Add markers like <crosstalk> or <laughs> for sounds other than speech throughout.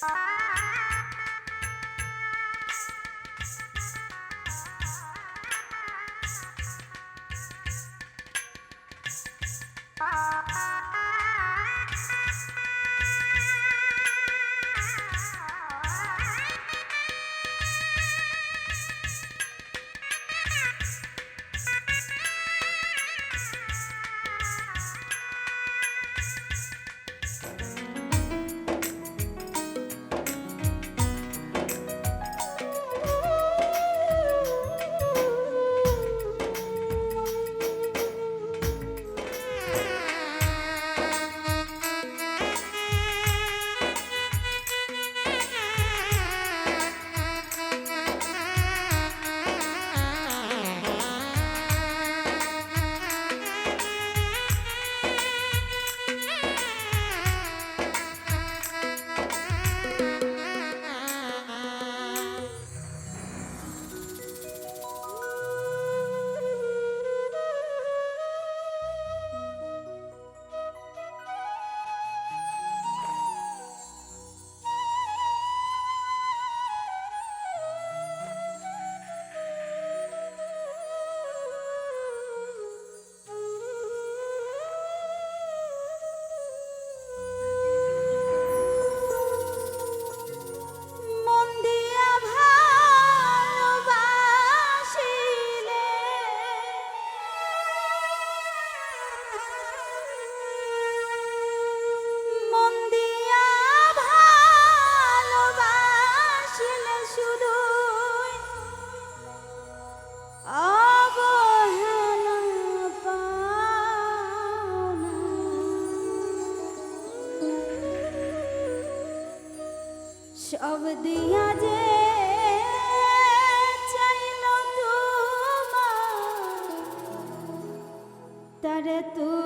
Bye. Ah! <laughs> tu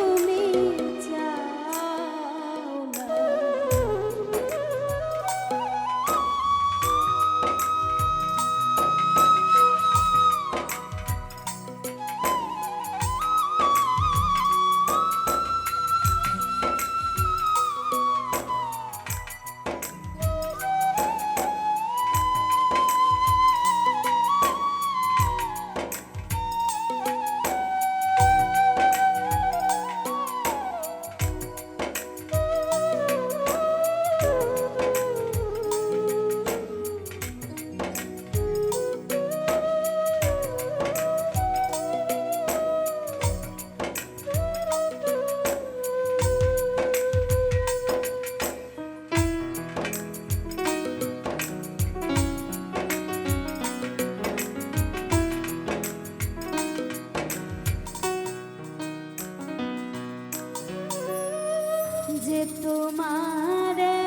তোমার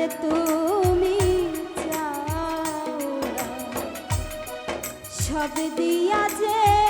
জানতে তুমি চাও সব দিয়া যে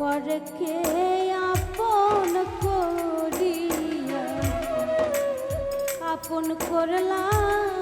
পরকে আপন করিয়া আপন করলাম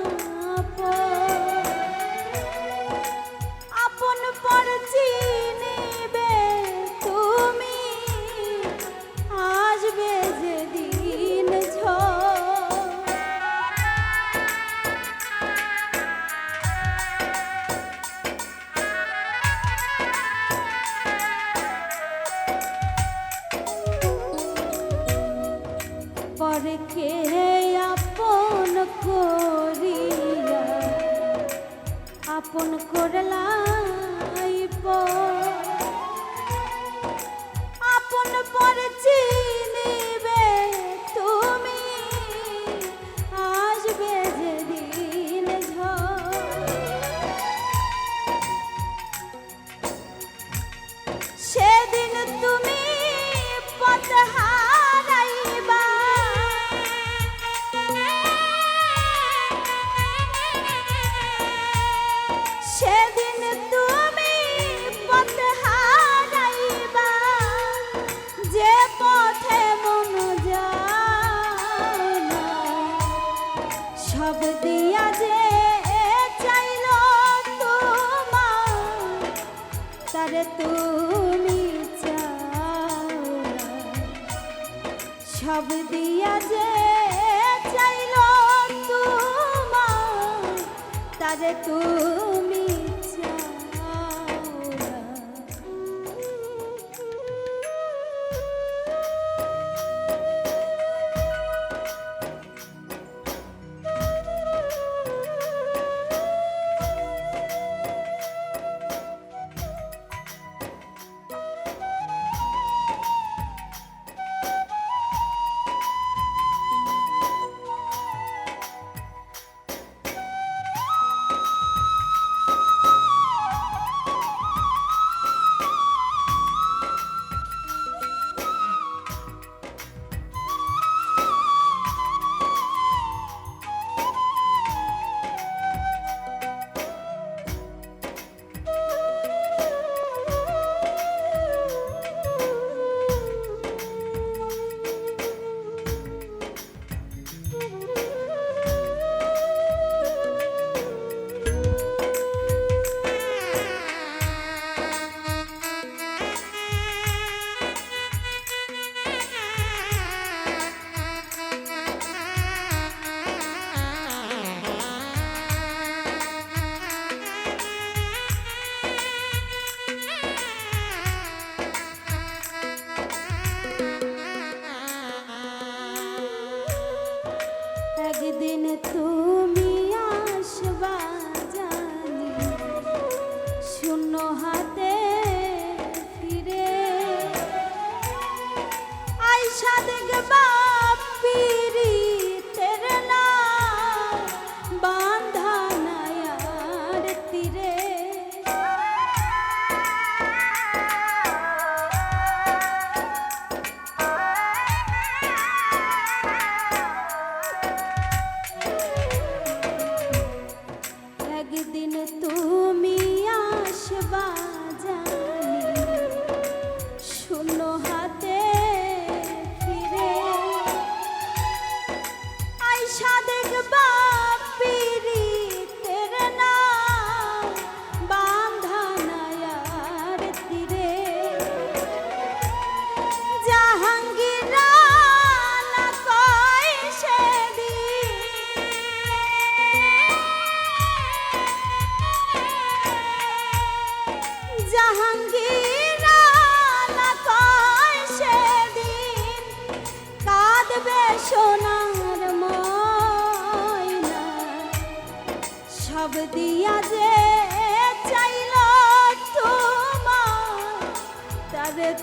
তুমি চাও সব দিয়া যে চাইল তোমার তারে তুমি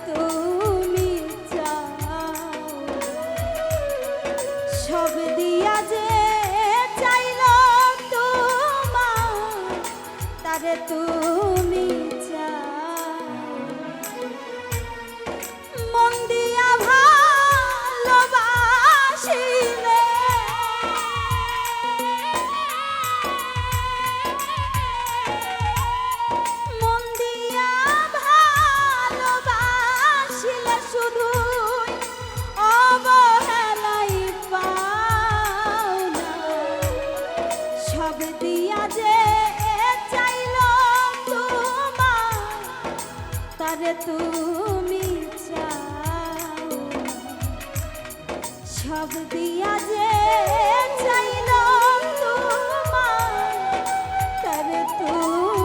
তুমি চাও। সব দিয়া যে চাইল তোমার তারে তুমি যে চাইল তোমার তারে তুমি চাও। সব দিয়া যে চাইল তোমার তুমি